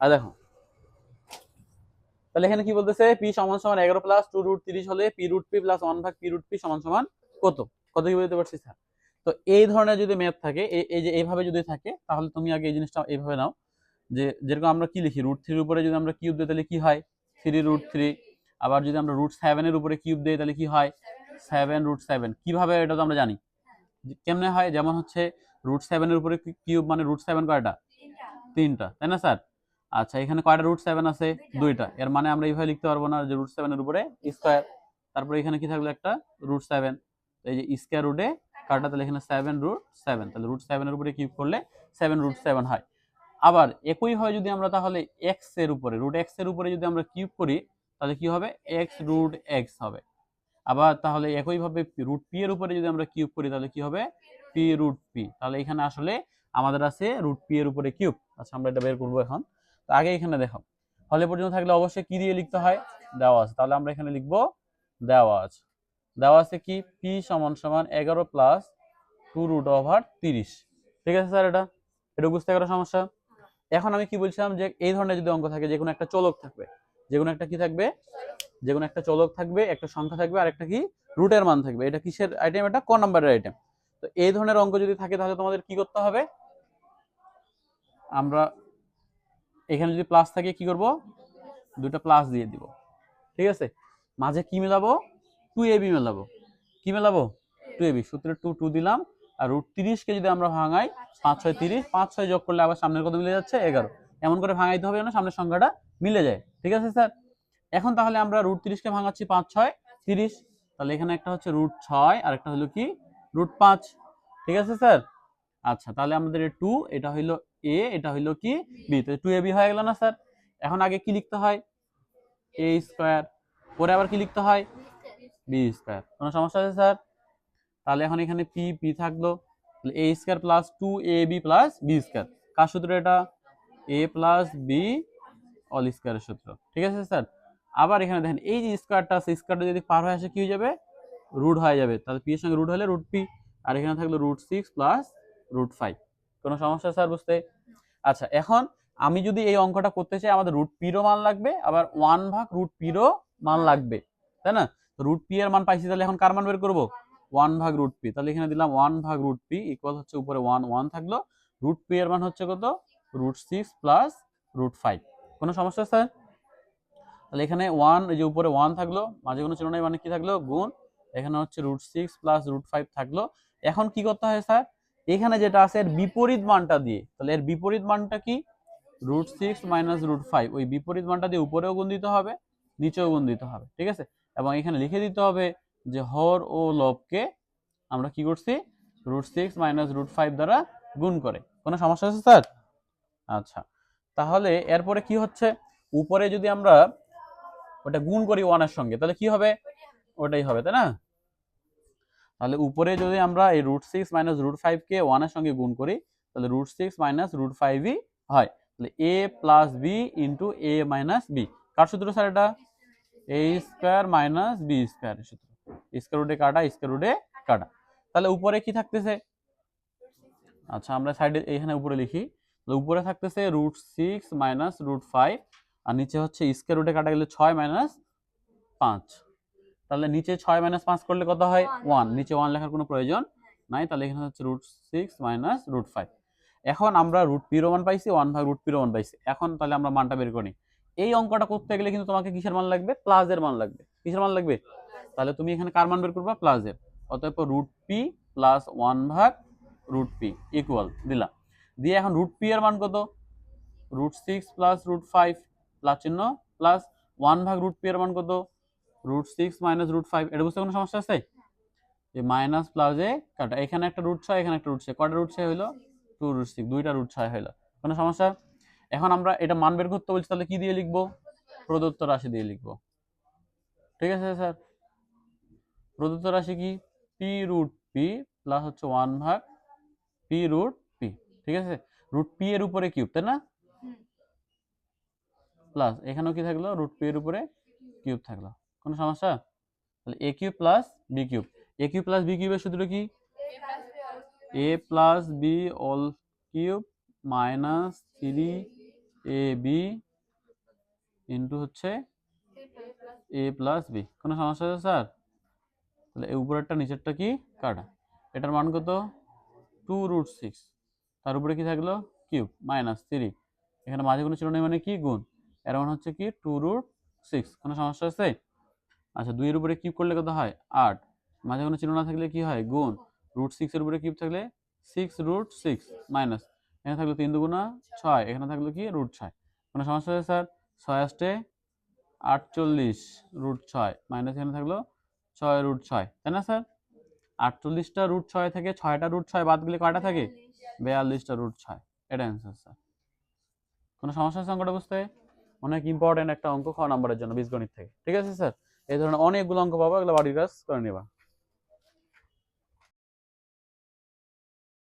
আর দেখো। তাহলে এখানে কি বলতেছে? পি সমান সমান এগারো প্লাস টু রুট তিরিশ হলে P root P plus one ভাগ পি রুট পি সমান সমান কত? কত কি বলতে পারছি স্যার তো এই ধরনের যদি ম্যাথ থাকে এই- যে এইভাবে যদি থাকে, তাহলে তুমি আগে এই জিনিসটা এইভাবে নাও যে যেরকম আমরা কি লিখি? রুট থ্রির উপরে যদি আমরা কিউব দিই, তাহলে কি হয়? থ্রি রুট থ্রি আবার যদি আমরা রুট সেভেনের উপরে কিউব দিই, তাহলে কি হয়? সেভেন রুট সেভেন কীভাবে এটা তো আমরা জানি? কেমনে হয়? যেমন হচ্ছে রুট সেভেনের উপরে কিউব মানে রুট সেভেন কয়টা? তিনটা। তাই না স্যার আচ্ছা এখানে কয়টা রুট সেভেন আছে? দুইটা। এর মানে আমরা এইভাবে লিখতে পারব না যে রুট সেভেনের উপরে স্কোয়ার তারপরে এখানে কি থাকল একটা? রুট সেভেন এই যে স্কোয়ার রুটে কাটা তাহলে এখানে সেভেন রুট সেভেন তাহলে রুট সেভেনের উপরে কিউব করলে সেভেন রুট সেভেন হয়। আবার একই হয় যদি আমরা তাহলে এক্সের উপরে রুট এক্সের উপরে যদি আমরা কিউব করি তাহলে কি হবে? এক্স রুট এক্স হবে। আবার তাহলে একইভাবে রুট পি এর উপরে যদি আমরা কিউব করি তাহলে কি হবে? পি রুট পি তাহলে এখানে আসলে আমাদের আছে রুট পি এর উপরে কিউব আচ্ছা আমরা এটা বের করব এখন। তো আগে এখানে দেখো। হলে পর্যন্ত থাকলে অবশ্যই কি দিয়ে লিখতে হয়? দেওয়া আছে তাহলে আমরা এখানে লিখব দেওয়া আছে দেওয়া আছে কি? পি সমান সমান এগারো প্লাস টু রুট ওভার তিরিশ। ঠিক আছে স্যার এটা? এটা বুঝতে গেল সমস্যা? এখন আমি কি বলছিলাম যে এই ধরনের যদি অঙ্ক থাকে, যে কোনো একটা চলক থাকবে। যে কোনো একটা কি থাকবে? যে কোনো একটা চলক থাকবে, একটা সংখ্যা থাকবে, আর একটা কি? রুটের মান থাকবে। এটা কিসের আইটেম এটা ক নাম্বারের আইটেম তো এই ধরনের অঙ্ক যদি থাকে, তাহলে তোমাদের কি করতে হবে? আমরা এখানে যদি প্লাস থাকে কি করব? দুটো প্লাস দিয়ে দিব। ঠিক আছে? মাঝে কি মেলাবো? টু এ বি মেলাবো। কি মেলাবো? টু এ বি সূত্রে টু টু দিলাম। আর রুট তিরিশকে যদি আমরা ভাঙাই, পাঁচ ছয় তিরিশ, পাঁচ ছয় যোগ করলে আবার সামনের কত মিলে যাচ্ছে? এগারো। এমন করে ভাঙাইতে হবে যেন সামনের সংখ্যাটা মিলে যায়। ঠিক আছে, স্যার? এখন তাহলে আমরা রুট তিরিশকে ভাঙাচ্ছি পাঁচ ছয়, তিরিশ। তাহলে এখানে একটা হচ্ছে রুট ছয় আর একটা হলো কি? রুট পাঁচ। ঠিক আছে, স্যার? আচ্ছা তাহলে আমাদের টু এটা হইল এ এটা হইল কি? বি তো টু এ বি হয়ে গেল না স্যার? এখন আগে কি লিখতে হয়? এ স্কোয়ার পরে আবার কি লিখতে হয়? বি স্কোয়ার কোনো সমস্যা আছে স্যার? তাহলে এখন এখানে পি পি থাকল, তাহলে A square plus two A B plus B square কার সূত্র এটা? এ প্লাস বি অল স্কোয়ারের সূত্র, ঠিক আছে স্যার? আবার এখানে দেখেন, এই যে স্কোয়ারটা আছে স্কোয়ারটা যদি পার হয়ে আসে কি হয়ে যাবে? রুট হয়ে যাবে, তাহলে পি এর সঙ্গে রুট হলে রুট পি আর এখানে থাকল root six plus root five কোনো সমস্যা, স্যার, বুঝতে? আচ্ছা এখন আমি যদি এই অঙ্কটা করতে চাই, আমাদের রুট পিরও মান লাগবে, আবার ওয়ান ভাগ রুট পিরও মান লাগবে, তাই না? রুট পি এর মান পাইছি, তাহলে এখন কার মান বের করব? ওয়ান ভাগ রুট পি তাহলে এখানে দিলাম ওয়ান ভাগ রুট পি ইকুয়াল হচ্ছে উপরে ওয়ান ওয়ান থাকল। রুট পি এর মান হচ্ছে কত? Root six plus root five কোনো সমস্যা, স্যার? তাহলে এখানে ওয়ান এই যে উপরে ওয়ান থাকল, মাঝে কোনো ছিল নাই মানে কি থাকল? গুণ। এখানে হচ্ছে root six plus root five থাকল। এখন কি করতে হয়, স্যার? এখানে যেটা আছে, এর বিপরীত মানটা দিয়ে। তাহলে এর বিপরীত মানটা কি? Root six minus root five ওই বিপরীত মানটা দিয়ে উপরেও গুণ দিতে হবে, নিচেও গুণ দিতে হবে, ঠিক আছে? এবং এখানে লিখে দিতে হবে যে, হর ও লবকে আমরা কি করছি? Root six minus root five দ্বারা গুণ করে। কোনো সমস্যা আছে, স্যার? আচ্ছা। তাহলে এরপরে কি হচ্ছে? উপরে যদি আমরা ওটা গুণ করি ওয়ানের সঙ্গে, তাহলে কি হবে? ওটাই হবে, তাই না? তাহলে উপরে যদি আমরা এই রুট সিক্স মাইনাস রুট ফাইভকে ওয়ানের সঙ্গে গুণ করি, তাহলে রুট সিক্স মাইনাস রুট ফাইভই হয়। তাহলে A plus B into A minus B কার সূত্র স্যার এটা? এ স্কোয়ার মাইনাস বি স্কোয়ারের সূত্র। স্কোয়ার রুটে কাটা স্কোয়ার রুটে কাটা। তাহলে উপরে কি থাকতেছে? আচ্ছা আমরা সাইডে এখানে উপরে লিখি। তাহলে উপরে থাকতেছে root six minus root five আর নিচে হচ্ছে স্কোয়ার রুটে কাটা গেলে ছয় মাইনাস পাঁচ। তাহলে নিচে ছয় মাইনাস পাঁচ করলে কত হয়? ওয়ান নিচে ওয়ান লেখার কোনো প্রয়োজন নাই। তাহলে এখানে হচ্ছে root six minus root five এখন আমরা রুট পিরো মান পাইছি ওয়ান ভাগ রুট পিরো মান পাইছি। এখন তাহলে আমরা মানটা বের করি। এই অঙ্কটা করতে গেলে কিন্তু তোমাকে কিসের মান লাগবে? প্লাসের মান লাগবে। কিসের মান লাগবে? তাহলে তুমি এখানে কার মান বের করবা? প্লাসের অতএব রুট পি প্লাস ওয়ান ভাগ রুট পি ইকুয়াল দিলা দিয়ে এখন রুট পি এর মান কত? Root six plus root five plus চিহ্ন প্লাস ওয়ান ভাগ রুট পি এর মান কত? Root six minus root five এটা বুঝতে কোনো সমস্যা আছে? যে মাইনাস প্লাসে কাটা এখানে একটা রুট ছয় এখানে একটা রুট ছয় কটা রুট ছয় হইল? টু রুট সিক্স দুইটা রুট ছয় হইল। কোনো সমস্যা? এখন আমরা এটা মান বের করতে বলছি তাহলে কি দিয়ে লিখব? প্রদত্ত রাশি দিয়ে লিখব। ঠিক আছে স্যার? প্রদত্ত রাশি কি? পি রুট পি প্লাস হচ্ছে ওয়ান ভাগ পি রুট পি ঠিক আছে? রুট পি এর উপরে কিউব তাই না? প্লাস এখানেও কি থাকল? রুট পি এর উপরে কিউব থাকল। কোনো সমস্যা? তাহলে A cube plus B cube A cube plus B কিউবের সূত্র কি? A plus B all cube minus three A B into হচ্ছে এ প্লাস বি কোনো সমস্যা আছে, স্যার? তাহলে এই উপরেরটা নিচেরটা কি? কাটা। এটার মান কত? টু রুট সিক্স তার উপরে কি থাকল? কিউব মাইনাস থ্রি এখানে মাঝে কোনো ছিল না মানে কি? গুণ। এর মান হচ্ছে কি? টু রুট সিক্স কোনো সমস্যা আছে? আচ্ছা দুইয়ের উপরে কিউব করলে কত হয়? আট। মাঝে কোনো চিহ্ন না থাকলে কি হয়? গুণ। রুট সিক্সের উপরে কিউব থাকলে সিক্স রুট সিক্স মাইনাস এখানে থাকল তিন দুগুণা ছয়। এখানে থাকল কি? রুট ছয়। কোনো সমস্যা আছে স্যার? ছয় আসতে আটচল্লিশ রুট ছয়। মাইনাস এখানে থাকল ছয় রুট ছয়। তাই না, স্যার? আটচল্লিশটা রুট ছয় থেকে ছয়টা রুট ছয় বাদ গেলে কয়টা থাকে? বেয়াল্লিশটা রুট ছয়। এটা অ্যান্সার স্যার। কোনো সমস্যা আছে অঙ্কটা বুঝতে অনেক ইম্পর্টেন্ট একটা অঙ্ক খ নাম্বারের জন্য বীজগণিত থেকে। ঠিক আছে, স্যার? এই ধরনের অনেকগুলো অঙ্ক পাবো এগুলো বাড়ির কাজ করে নেবা।